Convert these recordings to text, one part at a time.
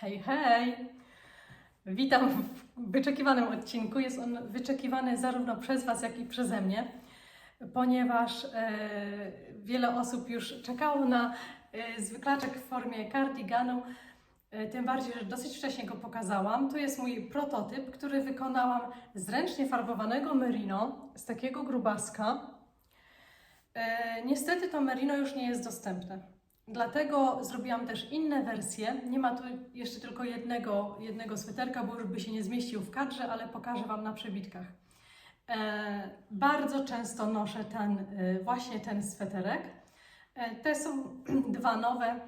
Hej, hej! Witam w wyczekiwanym odcinku. Jest on wyczekiwany zarówno przez Was, jak i przeze mnie, ponieważ e, wiele osób już czekało na e, zwyklaczek w formie cardiganu. E, tym bardziej, że dosyć wcześnie go pokazałam. To jest mój prototyp, który wykonałam z ręcznie farbowanego merino, z takiego grubaska. E, niestety to merino już nie jest dostępne. Dlatego zrobiłam też inne wersje. Nie ma tu jeszcze tylko jednego, jednego sweterka, bo już by się nie zmieścił w kadrze, ale pokażę Wam na przebitkach. E, bardzo często noszę ten, e, właśnie ten sweterek. E, te są dwa nowe,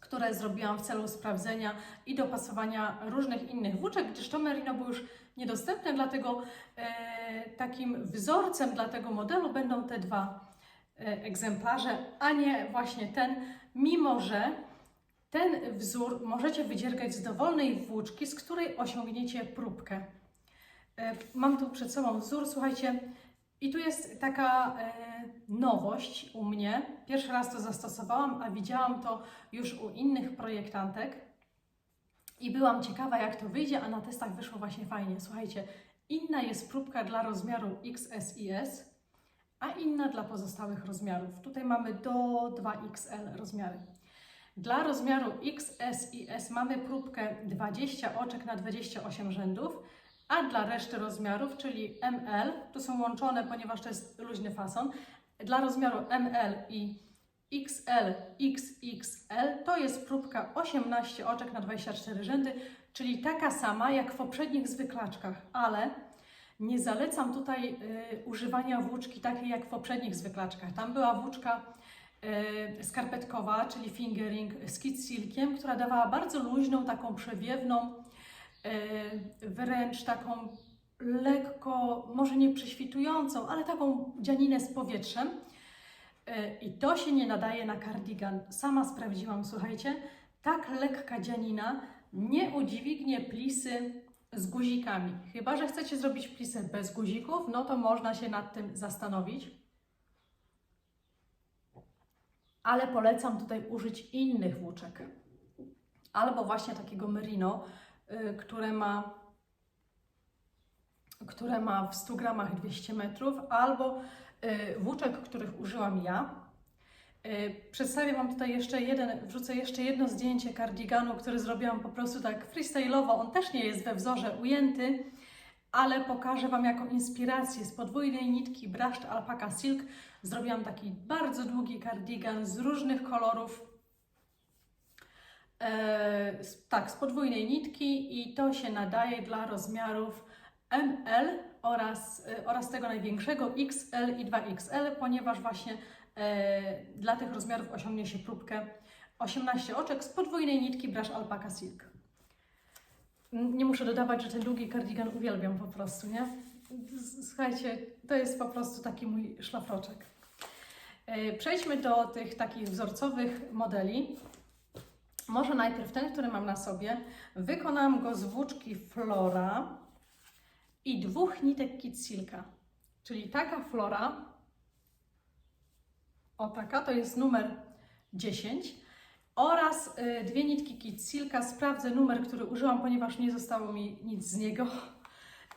które zrobiłam w celu sprawdzenia i dopasowania różnych innych włóczek, gdyż to merino było już niedostępne, dlatego e, takim wzorcem dla tego modelu będą te dwa egzemplarze, a nie właśnie ten, mimo że ten wzór możecie wydziergać z dowolnej włóczki, z której osiągniecie próbkę. E, Mam tu przed sobą wzór, słuchajcie, i tu jest taka e, nowość u mnie. Pierwszy raz to zastosowałam, a widziałam to już u innych projektantek i byłam ciekawa, jak to wyjdzie, a na testach wyszło właśnie fajnie. Słuchajcie, inna jest próbka dla rozmiaru XS i S, a inna dla pozostałych rozmiarów. Tutaj mamy do 2XL rozmiary. Dla rozmiaru XS i S mamy próbkę 20 oczek na 28 rzędów, a dla reszty rozmiarów, czyli ML, tu są łączone, ponieważ to jest luźny fason, dla rozmiaru ML i XL, XXL to jest próbka 18 oczek na 24 rzędy, czyli taka sama jak w poprzednich zwyklaczkach, ale nie zalecam tutaj y, używania włóczki takiej jak w poprzednich zwyklaczkach. Tam była włóczka y, skarpetkowa, czyli fingering z kit silkiem, która dawała bardzo luźną, taką przewiewną, y, wręcz taką lekko, może nie prześwitującą, ale taką dzianinę z powietrzem. Y, I to się nie nadaje na kardigan. Sama sprawdziłam, słuchajcie, tak lekka dzianina nie udźwignie plisy z guzikami. Chyba, że chcecie zrobić plisę bez guzików, no to można się nad tym zastanowić. Ale polecam tutaj użyć innych włóczek. Albo właśnie takiego merino, y, które ma, które ma w 100 gramach 200 metrów, albo y, włóczek, których użyłam ja. Y, Przedstawię Wam tutaj jeszcze jeden, wrzucę jeszcze jedno zdjęcie kardiganu, który zrobiłam po prostu tak freestyle'owo. On też nie jest we wzorze ujęty, ale pokażę Wam jako inspirację z podwójnej nitki Brushed Alpaca Silk. Zrobiłam taki bardzo długi kardigan z różnych kolorów. E, z- tak, z podwójnej nitki i to się nadaje dla rozmiarów ML oraz, e, oraz tego największego XL i 2XL, ponieważ właśnie e, dla tych rozmiarów osiągnie się próbkę 18 oczek z podwójnej nitki Brush Alpaca Silk. Nie muszę dodawać, że ten długi kardigan uwielbiam po prostu, nie? Słuchajcie, to jest po prostu taki mój szlafroczek. E, Przejdźmy do tych takich wzorcowych modeli. Może najpierw ten, który mam na sobie. Wykonałam go z włóczki Flora i dwóch nitek Kit Silka. Czyli taka Flora, o taka, to jest numer 10 oraz y, dwie nitki Kit Silka. Sprawdzę numer, który użyłam, ponieważ nie zostało mi nic z niego.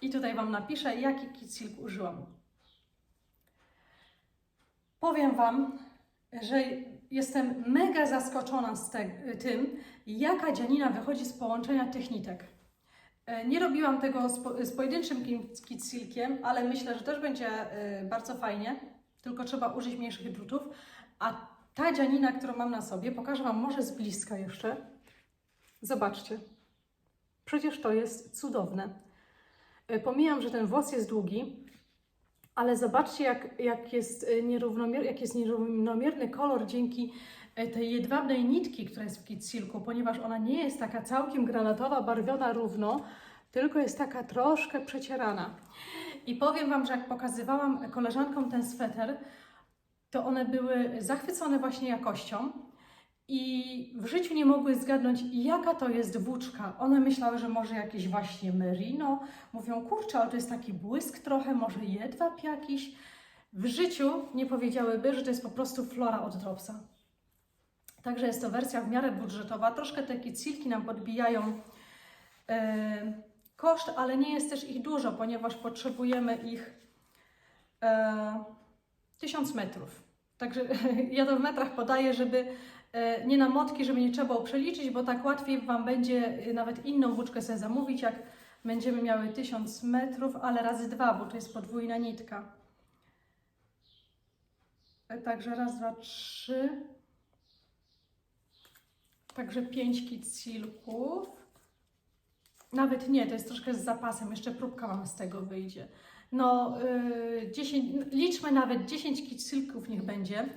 I tutaj Wam napiszę, jaki Kit Silk użyłam. Powiem Wam, że jestem mega zaskoczona z te, tym, jaka dzianina wychodzi z połączenia tych nitek. E, Nie robiłam tego z, po, z pojedynczym kit- silkiem, ale myślę, że też będzie e, bardzo fajnie, tylko trzeba użyć mniejszych drutów. A ta dzianina, którą mam na sobie, pokażę Wam może z bliska jeszcze. Zobaczcie. Przecież to jest cudowne. E, Pomijam, że ten włos jest długi, ale zobaczcie, jak, jak, jest e, nierównomier, jak jest nierównomierny kolor dzięki e, tej jedwabnej nitki, która jest w kit silku, ponieważ ona nie jest taka całkiem granatowa, barwiona równo, tylko jest taka troszkę przecierana. I powiem Wam, że jak pokazywałam koleżankom ten sweter, to one były zachwycone właśnie jakością i w życiu nie mogły zgadnąć, jaka to jest włóczka. One myślały, że może jakieś właśnie merino. Mówią, kurczę, ale to jest taki błysk trochę, może jedwab jakiś. W życiu nie powiedziałyby, że to jest po prostu flora od Dropsa. Także jest to wersja w miarę budżetowa. Troszkę te kicilki nam podbijają e, koszt, ale nie jest też ich dużo, ponieważ potrzebujemy ich e, 1000 metrów. Także ja to w metrach podaję, żeby e, nie na motki, żeby nie trzeba było przeliczyć, bo tak łatwiej Wam będzie e, nawet inną włóczkę sobie zamówić, jak będziemy miały 1000 metrów, ale razy dwa, bo to jest podwójna nitka. E, Także raz, dwa, trzy. Także pięć kicilków. Nawet nie, to jest troszkę z zapasem, jeszcze próbka Wam z tego wyjdzie. No, yy, 10, liczmy nawet 10 kicilków niech będzie.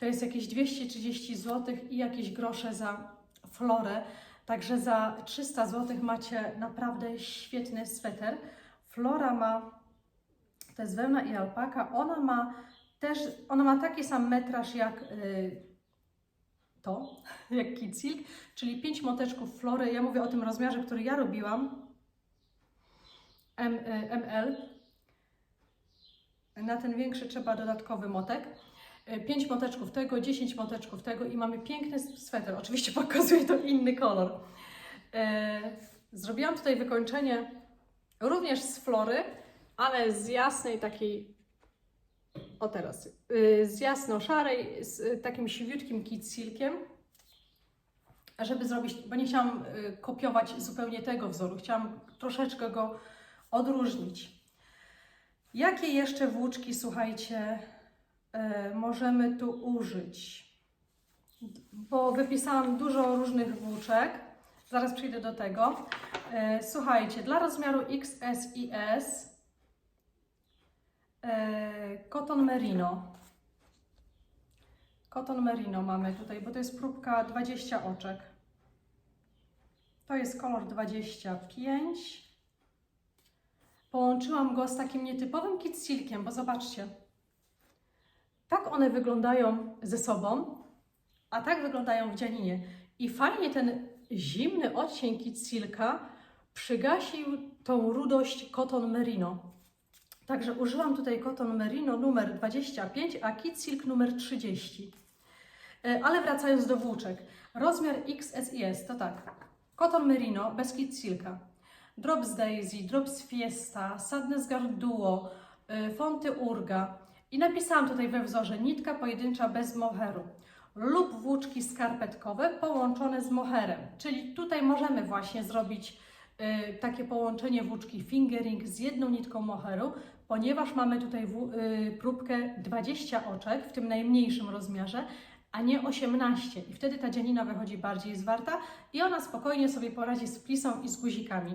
To jest jakieś 230 zł i jakieś grosze za florę. Także za 300 zł macie naprawdę świetny sweter. Flora ma, to jest wełna i alpaka, ona ma też, ona ma taki sam metraż jak yy, to, jak kicilk, czyli 5 moteczków flory. Ja mówię o tym rozmiarze, który ja robiłam. M, y, ML. Na ten większy trzeba dodatkowy motek. 5 moteczków tego, 10 moteczków tego i mamy piękny sweter. Oczywiście pokazuje to inny kolor. E, Zrobiłam tutaj wykończenie również z flory, ale z jasnej takiej, o teraz, y, z jasno-szarej, z y, takim siwiutkim kicilkiem, żeby zrobić, bo nie chciałam y, kopiować zupełnie tego wzoru, chciałam troszeczkę go odróżnić. Jakie jeszcze włóczki, słuchajcie, możemy tu użyć? Bo wypisałam dużo różnych włóczek. Zaraz przyjdę do tego. Słuchajcie, dla rozmiaru XS i S y, Cotton Merino. Cotton Merino mamy tutaj, bo to jest próbka 20 oczek. To jest kolor 25. Połączyłam go z takim nietypowym kicilkiem, bo zobaczcie. Tak one wyglądają ze sobą, a tak wyglądają w dzianinie. I fajnie ten zimny odcień kicilka przygasił tą rudość Cotton Merino. Także użyłam tutaj Cotton Merino numer 25, a Kid numer 30. E, Ale wracając do włóczek. Rozmiar XS to tak. Cotton Merino bez Kid Silka. Drops Daisy, Drops Fiesta, Sadness Guard Duo, y, Fonty Urga. I napisałam tutaj we wzorze nitka pojedyncza bez moheru lub włóczki skarpetkowe połączone z moherem. Czyli tutaj możemy właśnie zrobić takie połączenie włóczki fingering z jedną nitką moheru, ponieważ mamy tutaj y, próbkę 20 oczek w tym najmniejszym rozmiarze, a nie 18. I wtedy ta dzianina wychodzi bardziej zwarta i ona spokojnie sobie poradzi z plisą i z guzikami.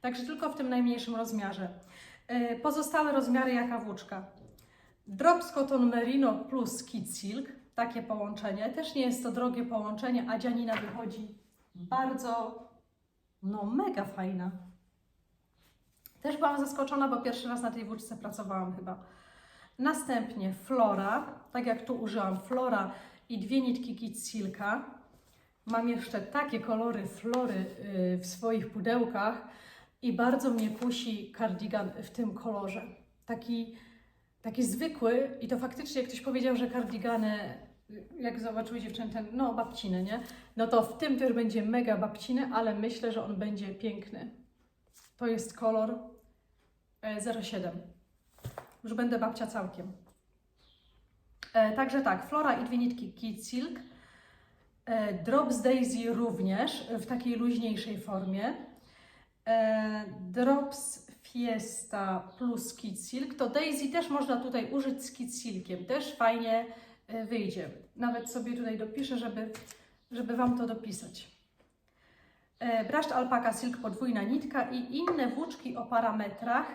Także tylko w tym najmniejszym rozmiarze. Y, Pozostałe rozmiary jaka włóczka? Drops Cotton Merino plus Kid Silk, takie połączenie. Też nie jest to drogie połączenie, a dzianina wychodzi bardzo, no mega fajna. Też byłam zaskoczona, bo pierwszy raz na tej włóczce pracowałam chyba. Następnie Flora, tak jak tu użyłam Flora i dwie nitki Kid Silka. Mam jeszcze takie kolory Flory y, w swoich pudełkach i bardzo mnie kusi kardigan w tym kolorze. Taki taki zwykły i to faktycznie ktoś powiedział, że kardigany, jak zobaczyły dziewczyny, ten, no babciny, nie? No to w tym też będzie mega babciny, ale myślę, że on będzie piękny. To jest kolor e, 07. Już będę babcia całkiem. E, także tak, Flora i dwie nitki Kid Silk. E, Drops Daisy również w takiej luźniejszej formie. E, Drops Fiesta plus Kid Silk. To Daisy też można tutaj użyć z Kid Silkiem. Też fajnie e, wyjdzie. Nawet sobie tutaj dopiszę, żeby, żeby Wam to dopisać. E, Braszt Alpaka Silk podwójna nitka i inne włóczki o parametrach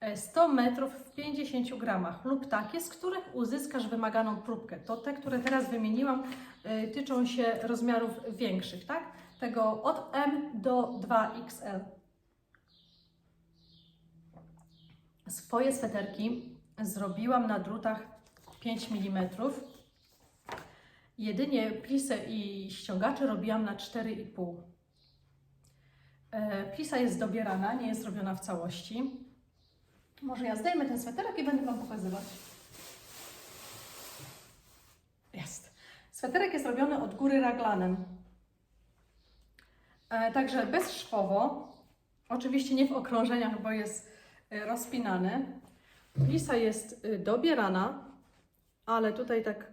e, 100 metrów w 50 gramach lub takie, z których uzyskasz wymaganą próbkę. To te, które teraz wymieniłam, e, tyczą się rozmiarów większych, tak? Tego od M do 2XL. Swoje sweterki zrobiłam na drutach 5 mm. Jedynie plisę i ściągacze robiłam na 4,5. E, Plisa jest dobierana, nie jest robiona w całości. Może ja zdejmę ten sweterek i będę Wam pokazywać. Jest. Sweterek jest robiony od góry raglanem. E, także bezszwowo. Oczywiście nie w okrążeniach, bo jest e, rozpinany. Lisa jest dobierana, ale tutaj tak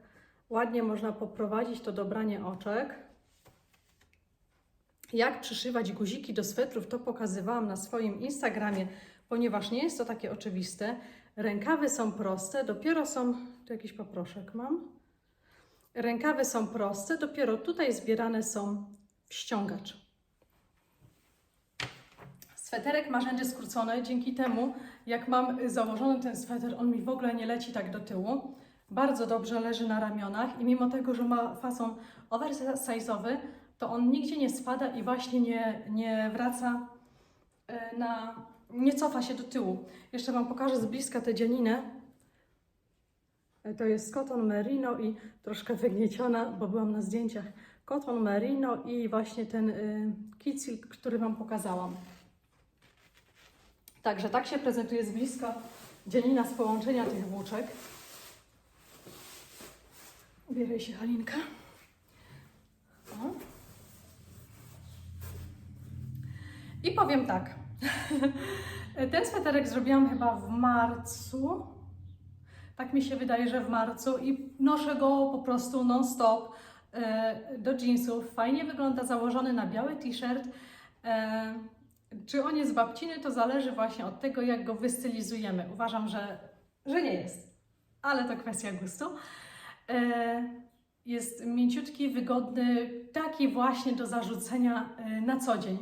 ładnie można poprowadzić to dobranie oczek. Jak przyszywać guziki do swetrów, to pokazywałam na swoim Instagramie, ponieważ nie jest to takie oczywiste. Rękawy są proste, dopiero są. Tu jakiś poproszek mam. Rękawy są proste, dopiero tutaj zbierane są w ściągacz. Sweterek ma rzędy skrócone, dzięki temu, jak mam założony ten sweter, on mi w ogóle nie leci tak do tyłu. Bardzo dobrze leży na ramionach i mimo tego, że ma fason oversize'owy, to on nigdzie nie spada i właśnie nie, nie wraca e, na... nie cofa się do tyłu. Jeszcze Wam pokażę z bliska tę dzianinę. E, To jest cotton merino i troszkę wygnieciona, bo byłam na zdjęciach. Cotton merino i właśnie ten y, kicil, który Wam pokazałam. Także tak się prezentuje z bliska dzielina z połączenia tych włóczek. Ubieraj się Halinka. O. I powiem tak. Ten sweterek zrobiłam chyba w marcu. Tak mi się wydaje, że w marcu i noszę go po prostu non-stop e, do jeansów. Fajnie wygląda założony na biały t-shirt. E, czy on jest babciny, to zależy właśnie od tego, jak go wystylizujemy. Uważam, że, że nie jest, ale to kwestia gustu. E, Jest mięciutki, wygodny, taki właśnie do zarzucenia e, na co dzień.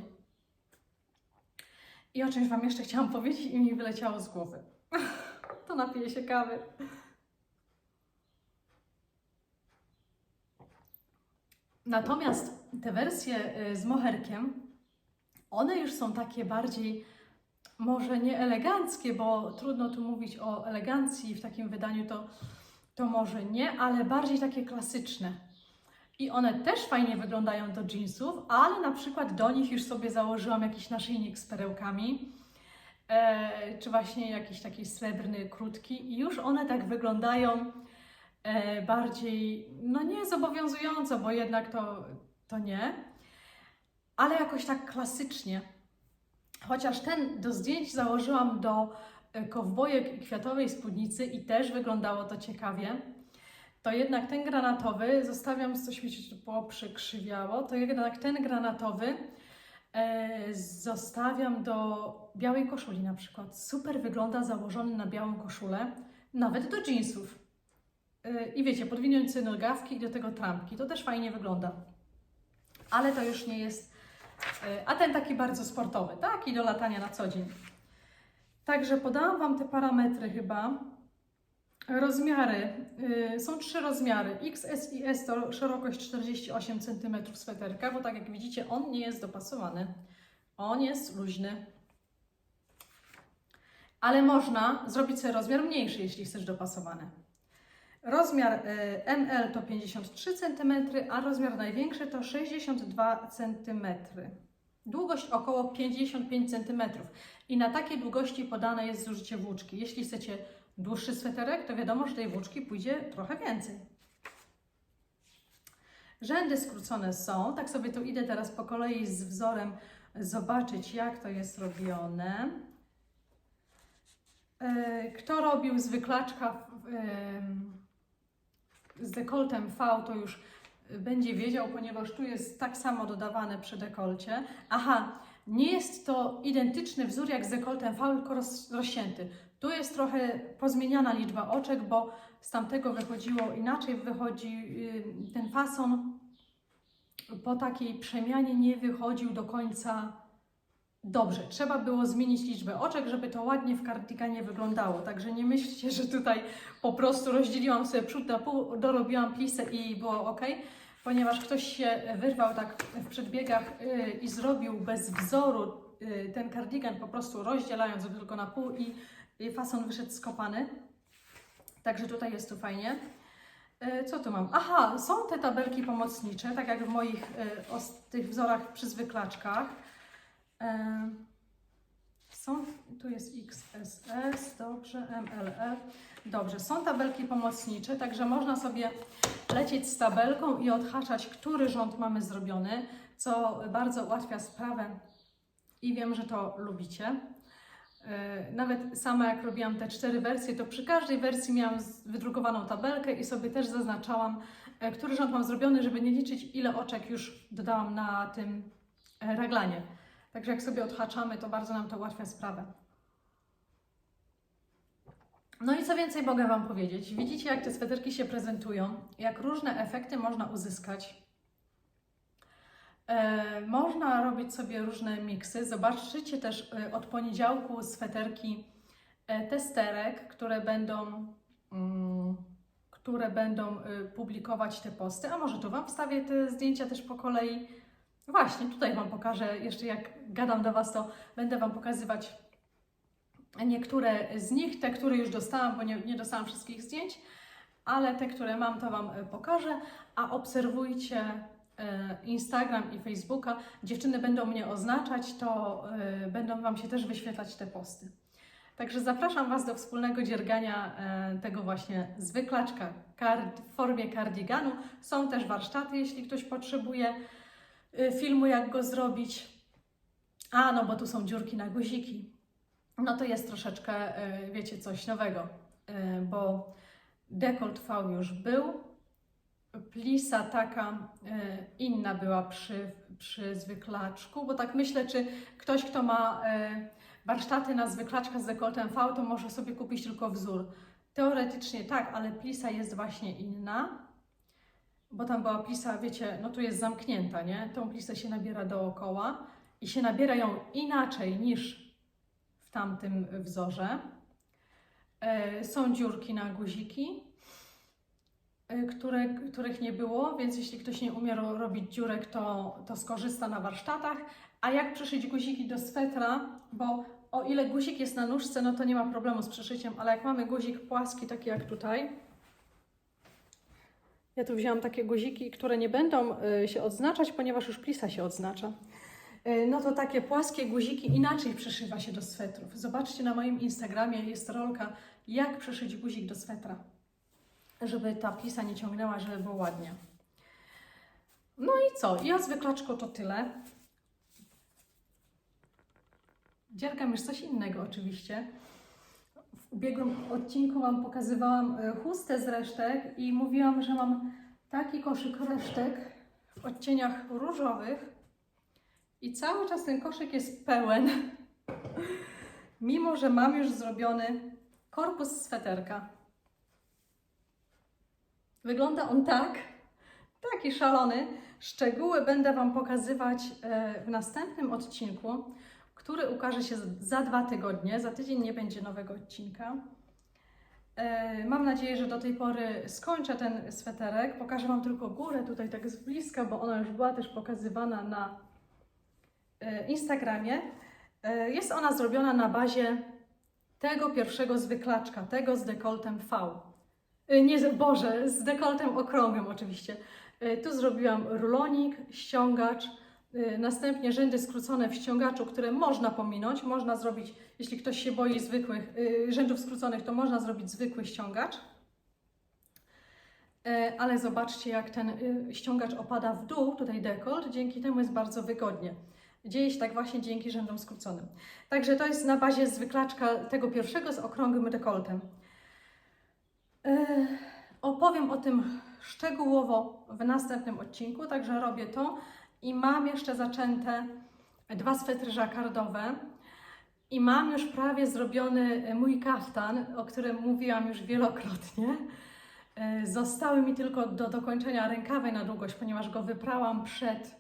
I o czymś Wam jeszcze chciałam powiedzieć i mi wyleciało z głowy. To napiję się kawy. Natomiast te wersje e, z moherkiem, one już są takie bardziej, może nie eleganckie, bo trudno tu mówić o elegancji w takim wydaniu, to, to może nie, ale bardziej takie klasyczne. I one też fajnie wyglądają do jeansów, ale na przykład do nich już sobie założyłam jakiś naszyjnik z perełkami, e, czy właśnie jakiś taki srebrny, krótki, i już one tak wyglądają e, bardziej, no nie zobowiązująco, bo jednak to, to nie, ale jakoś tak klasycznie. Chociaż ten do zdjęć założyłam do kowbojek i kwiatowej spódnicy i też wyglądało to ciekawie. To jednak ten granatowy, zostawiam, coś mi się poprzykrzywiało, to jednak ten granatowy e, zostawiam do białej koszuli na przykład. Super wygląda założony na białą koszulę, nawet do jeansów. E, I wiecie, podwinąć sobie nogawki i do tego trampki, to też fajnie wygląda. Ale to już nie jest E, a ten taki bardzo sportowy, taki do latania na co dzień. Także podałam Wam te parametry chyba. Rozmiary. y, Są trzy rozmiary. XS i S to szerokość 48 cm sweterka, bo tak jak widzicie, on nie jest dopasowany. On jest luźny. Ale można zrobić sobie rozmiar mniejszy, jeśli chcesz dopasowany. Rozmiar y, ML to 53 cm, a rozmiar największy to 62 cm. Długość około 55 cm. I na takiej długości podane jest zużycie włóczki. Jeśli chcecie dłuższy sweterek, to wiadomo, że tej włóczki pójdzie trochę więcej. Rzędy skrócone są. Tak sobie tu idę teraz po kolei z wzorem zobaczyć, jak to jest robione. E, Kto robił z wyklaczka em, z dekoltem V, to już będzie wiedział, ponieważ tu jest tak samo dodawane przy dekolcie. Aha, nie jest to identyczny wzór jak z dekoltem V, tylko roz, rozcięty. Tu jest trochę pozmieniana liczba oczek, bo z tamtego wychodziło inaczej, wychodzi y, ten fason po takiej przemianie nie wychodził do końca dobrze. Trzeba było zmienić liczbę oczek, żeby to ładnie w kardiganie wyglądało. Także nie myślcie, że tutaj po prostu rozdzieliłam sobie przód na pół, dorobiłam plisę i było ok, ponieważ ktoś się wyrwał tak w przedbiegach yy, i zrobił bez wzoru yy, ten kardigan, po prostu rozdzielając go tylko na pół i, fason wyszedł skopany. Także tutaj jest tu fajnie. Yy, Co tu mam? Aha, są te tabelki pomocnicze, tak jak w moich tych wzorach przy zwyklaczkach. Są, tu jest XSS, dobrze, MLL. Dobrze, są tabelki pomocnicze, także można sobie lecieć z tabelką i odhaczać, który rząd mamy zrobiony, co bardzo ułatwia sprawę i wiem, że to lubicie. Yy, Nawet sama jak robiłam te cztery wersje, to przy każdej wersji miałam wydrukowaną tabelkę i sobie też zaznaczałam, e, który rząd mam zrobiony, żeby nie liczyć, ile oczek już dodałam na tym e, raglanie. Także jak sobie odhaczamy, to bardzo nam to ułatwia sprawę. No i co więcej mogę Wam powiedzieć? Widzicie, jak te sweterki się prezentują, jak różne efekty można uzyskać. E, można robić sobie różne miksy. Zobaczycie też e, od poniedziałku sweterki e, testerek, które będą, mm, które będą publikować te posty. A może tu Wam wstawię te zdjęcia też po kolei. Właśnie, tutaj Wam pokażę, jeszcze jak gadam do Was, to będę Wam pokazywać niektóre z nich, te, które już dostałam, bo nie, nie dostałam wszystkich zdjęć, ale te, które mam, to Wam e, pokażę, a obserwujcie e, Instagram i Facebooka. Dziewczyny będą mnie oznaczać, to e, będą Wam się też wyświetlać te posty. Także zapraszam Was do wspólnego dziergania tego właśnie zwyklaczka w formie kardiganu. Są też warsztaty, jeśli ktoś potrzebuje filmu, jak go zrobić. A, no bo tu są dziurki na guziki. No to jest troszeczkę, e, wiecie, coś nowego, e, bo dekolt V już był, plisa taka inna była przy, przy zwyklaczku, bo tak myślę, czy ktoś, kto ma warsztaty na zwyklaczka z dekoltem V, to może sobie kupić tylko wzór. Teoretycznie tak, ale plisa jest właśnie inna, bo tam była plisa, wiecie, no tu jest zamknięta, nie? Tą plisę się nabiera dookoła i się nabiera ją inaczej niż w tamtym wzorze. E, Są dziurki na guziki, e, które, których nie było, więc jeśli ktoś nie umie ro- robić dziurek, to, to skorzysta na warsztatach. A jak przyszyć guziki do swetra, bo o ile guzik jest na nóżce, no to nie ma problemu z przyszyciem, ale jak mamy guzik płaski, taki jak tutaj, ja tu wzięłam takie guziki, które nie będą y, się odznaczać, ponieważ już plisa się odznacza. Y, No to takie płaskie guziki inaczej przyszywa się do swetrów. Zobaczcie na moim Instagramie jest rolka, jak przyszyć guzik do swetra, żeby ta plisa nie ciągnęła, żeby było ładnie. No i co? Ja zwyklaczko to tyle. Dziergam już coś innego oczywiście. Ubiegłym odcinku Wam pokazywałam e, chustę z resztek i mówiłam, że mam taki koszyk resztek w odcieniach różowych i cały czas ten koszyk jest pełen, mimo że mam już zrobiony korpus sweterka. Wygląda on tak, taki szalony. Szczegóły będę Wam pokazywać e, w następnym odcinku, który ukaże się za dwa tygodnie. Za tydzień nie będzie nowego odcinka. E, Mam nadzieję, że do tej pory skończę ten sweterek. Pokażę Wam tylko górę tutaj tak z bliska, bo ona już była też pokazywana na e, Instagramie. E, Jest ona zrobiona na bazie tego pierwszego zwyklaczka, tego z dekoltem V. Nie, Boże, z dekoltem okrągłym oczywiście. Tu zrobiłam rulonik, ściągacz, następnie rzędy skrócone w ściągaczu, które można pominąć. Można zrobić, jeśli ktoś się boi zwykłych y, rzędów skróconych, to można zrobić zwykły ściągacz. E, Ale zobaczcie, jak ten y, ściągacz opada w dół, tutaj dekolt, dzięki temu jest bardzo wygodnie. Dzieje się tak właśnie dzięki rzędom skróconym. Także to jest na bazie zwyklaczka tego pierwszego z okrągłym dekoltem. E, Opowiem o tym szczegółowo w następnym odcinku, także robię to i mam jeszcze zaczęte dwa swetry żakardowe i mam już prawie zrobiony mój kaftan, o którym mówiłam już wielokrotnie. E, Zostały mi tylko do dokończenia rękawy na długość, ponieważ go wyprałam przed,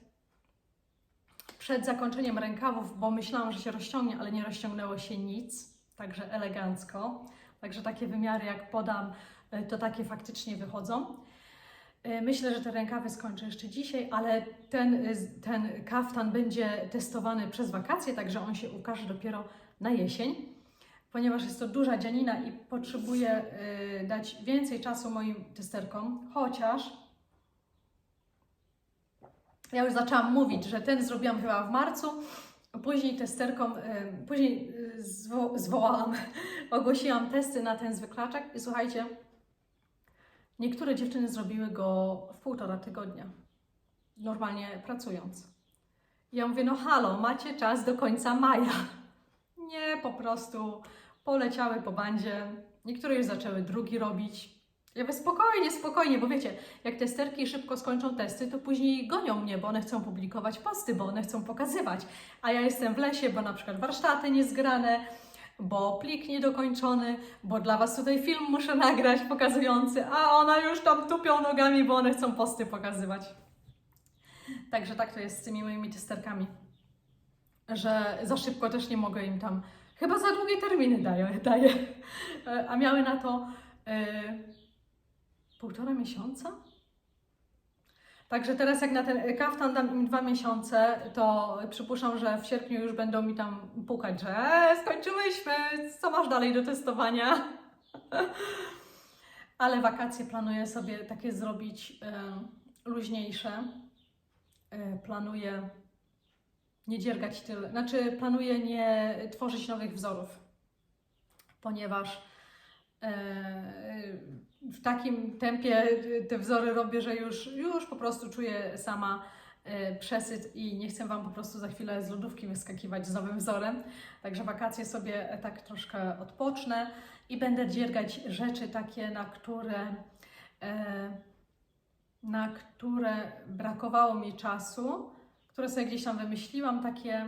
przed zakończeniem rękawów, bo myślałam, że się rozciągnie, ale nie rozciągnęło się nic, także elegancko. Także takie wymiary jak podam, e, to takie faktycznie wychodzą. E, Myślę, że te rękawy skończę jeszcze dzisiaj, ale ten, e, ten kaftan będzie testowany przez wakacje, także on się ukaże dopiero na jesień, ponieważ jest to duża dzianina i potrzebuję e, dać więcej czasu moim testerkom, chociaż ja już zaczęłam mówić, że ten zrobiłam chyba w marcu, Później testerkom, później zwo, zwołałam, ogłosiłam testy na ten zwyklaczek i słuchajcie, niektóre dziewczyny zrobiły go w półtora tygodnia, normalnie pracując. Ja mówię, no halo, macie czas do końca maja. Nie, po prostu poleciały po bandzie. Niektóre już zaczęły drugi robić. Ja mówię, spokojnie, spokojnie, bo wiecie, jak testerki szybko skończą testy, to później gonią mnie, bo one chcą publikować posty, bo one chcą pokazywać. A ja jestem w lesie, bo na przykład warsztaty niezgrane, bo plik niedokończony, bo dla Was tutaj film muszę nagrać pokazujący, a ona już tam tupią nogami, bo one chcą posty pokazywać. Także tak to jest z tymi moimi testerkami, że za szybko też nie mogę im tam, chyba za długie terminy daję, daję. E, a miały na to e, półtora miesiąca. Także teraz jak na ten kaftan dam im dwa miesiące, to przypuszczam, że w sierpniu już będą mi tam pukać, że e, skończyłyśmy, co masz dalej do testowania? Ale wakacje planuję sobie takie zrobić e, luźniejsze. E, planuję nie dziergać tyle, znaczy planuję nie tworzyć nowych wzorów, ponieważ e, w takim tempie te wzory robię, że już, już po prostu czuję sama e, przesyt i nie chcę Wam po prostu za chwilę z lodówki wyskakiwać z nowym wzorem. Także wakacje sobie tak troszkę odpocznę i będę dziergać rzeczy takie, na które, e, na które brakowało mi czasu, które sobie gdzieś tam wymyśliłam, takie,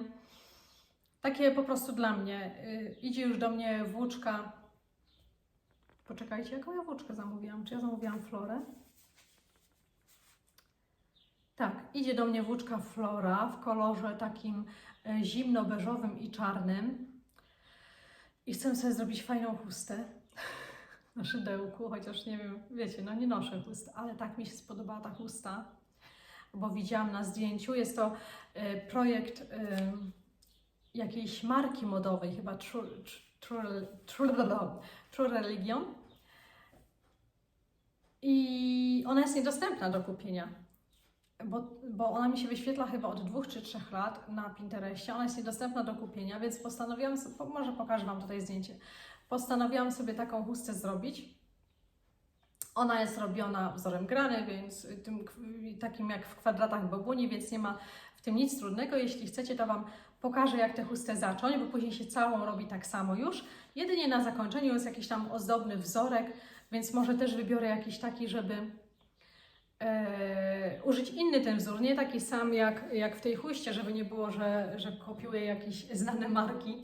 takie po prostu dla mnie. Y, Idzie już do mnie włóczka Poczekajcie, jaką ja włóczkę zamówiłam? Czy ja zamówiłam florę? Tak, idzie do mnie włóczka Flora w kolorze takim e, zimno-beżowym i czarnym. I chcę sobie zrobić fajną chustę na szydełku, chociaż nie wiem, wiecie, no nie noszę chust, ale tak mi się spodobała ta chusta, bo widziałam na zdjęciu. Jest to e, projekt e, jakiejś marki modowej, chyba True, True, Religion. I ona jest niedostępna do kupienia, bo, bo ona mi się wyświetla chyba od dwóch czy trzech lat na Pinterestie. Ona jest niedostępna do kupienia, więc postanowiłam, może pokażę Wam tutaj zdjęcie. Postanowiłam sobie taką chustę zrobić. Ona jest robiona wzorem grany, więc tym, takim jak w kwadratach babuni, więc nie ma w tym nic trudnego. Jeśli chcecie, to Wam pokażę, jak tę chustę zacząć, bo później się całą robi tak samo już. Jedynie na zakończeniu jest jakiś tam ozdobny wzorek, więc może też wybiorę jakiś taki, żeby e, użyć inny ten wzór, nie taki sam jak, jak w tej chuście, żeby nie było, że, że kopiuję jakieś znane marki.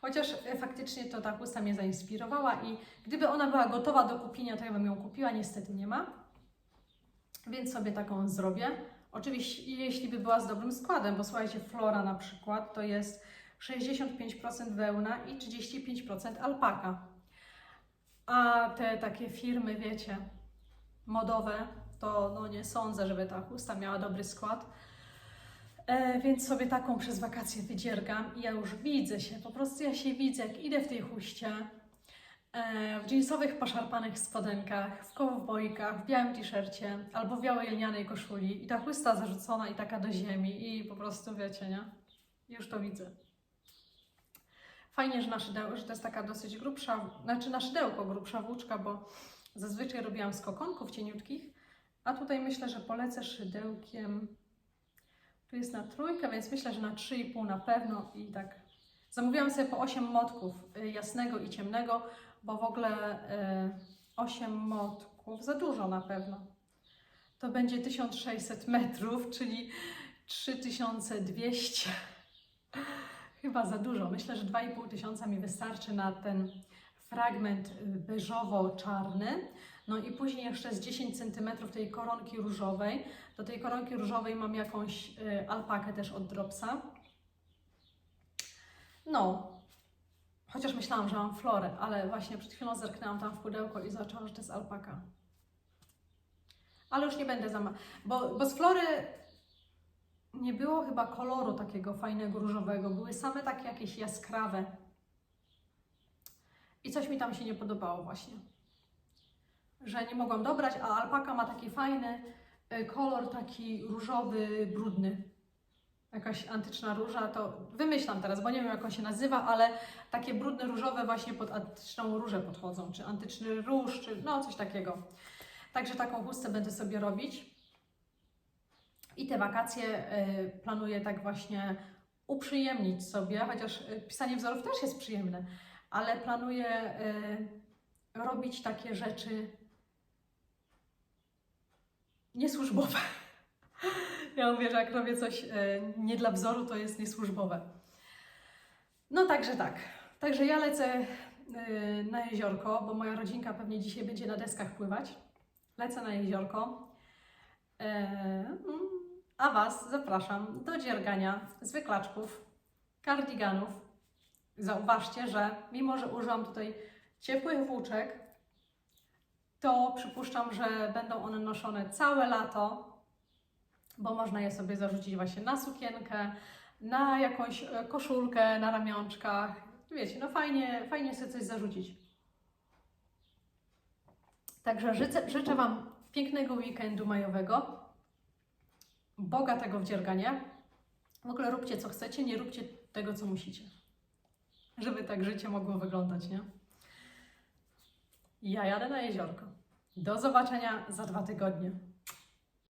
Chociaż faktycznie to ta chusta mnie zainspirowała i gdyby ona była gotowa do kupienia, to ja bym ją kupiła, niestety nie ma. Więc sobie taką zrobię. Oczywiście, jeśli by była z dobrym składem, bo słuchajcie, flora na przykład to jest 65% wełna i 35% alpaka. A te takie firmy, wiecie, modowe, to no nie sądzę, żeby ta chusta miała dobry skład. E, więc sobie taką przez wakacje wydziergam i ja już widzę się, po prostu ja się widzę, jak idę w tej huście, w jeansowych poszarpanych spodenkach, w kowbojkach, w białym t-shircie albo w białej lnianej koszuli i ta chusta zarzucona i taka do ziemi i po prostu wiecie, nie? Już to widzę. Fajnie, że na szydełko, że to jest taka dosyć grubsza, znaczy na szydełko grubsza włóczka, bo zazwyczaj robiłam z kokonków cieniutkich, a tutaj myślę, że polecę szydełkiem, tu jest na trójkę, więc myślę, że na 3,5 na pewno i tak. Zamówiłam sobie po 8 motków y, jasnego i ciemnego, bo w ogóle y, 8 motków za dużo na pewno. To będzie 1600 metrów, czyli 3200. Chyba za dużo. Myślę, że 2,5 tysiąca mi wystarczy na ten fragment y, beżowo-czarny. No i później jeszcze z 10 cm tej koronki różowej. Do tej koronki różowej mam jakąś y, alpakę też od Dropsa. No, chociaż myślałam, że mam florę, ale właśnie przed chwilą zerknęłam tam w pudełko i zobaczyłam, że to jest alpaka. Ale już nie będę zama... Bo, bo z flory nie było chyba koloru takiego fajnego różowego. Były same takie jakieś jaskrawe. I coś mi tam się nie podobało właśnie. Że nie mogłam dobrać, a alpaka ma taki fajny y, kolor, taki różowy, brudny. Jakaś antyczna róża, to wymyślam teraz, bo nie wiem jak on się nazywa, ale takie brudne różowe właśnie pod antyczną różę podchodzą, czy antyczny róż, czy no coś takiego. Także taką chustę będę sobie robić. I te wakacje y, planuję tak właśnie uprzyjemnić sobie, chociaż y, pisanie wzorów też jest przyjemne, ale planuję y, robić takie rzeczy niesłużbowe. Ja mówię, że jak robię coś y, nie dla wzoru, to jest niesłużbowe. No także tak. Także ja lecę y, na jeziorko, bo moja rodzinka pewnie dzisiaj będzie na deskach pływać. Lecę na jeziorko. E, mm, a Was zapraszam do dziergania zwyklaczków, kardiganów. Zauważcie, że mimo, że użyłam tutaj ciepłych włóczek, to przypuszczam, że będą one noszone całe lato, bo można je sobie zarzucić właśnie na sukienkę, na jakąś e, koszulkę na ramionczkach. Wiecie, no fajnie, fajnie sobie coś zarzucić. Także życzę, życzę Wam pięknego weekendu majowego, bogatego w dzierganie. W ogóle róbcie co chcecie, nie róbcie tego, co musicie. Żeby tak życie mogło wyglądać, nie? Ja jadę na jeziorko. Do zobaczenia za dwa tygodnie.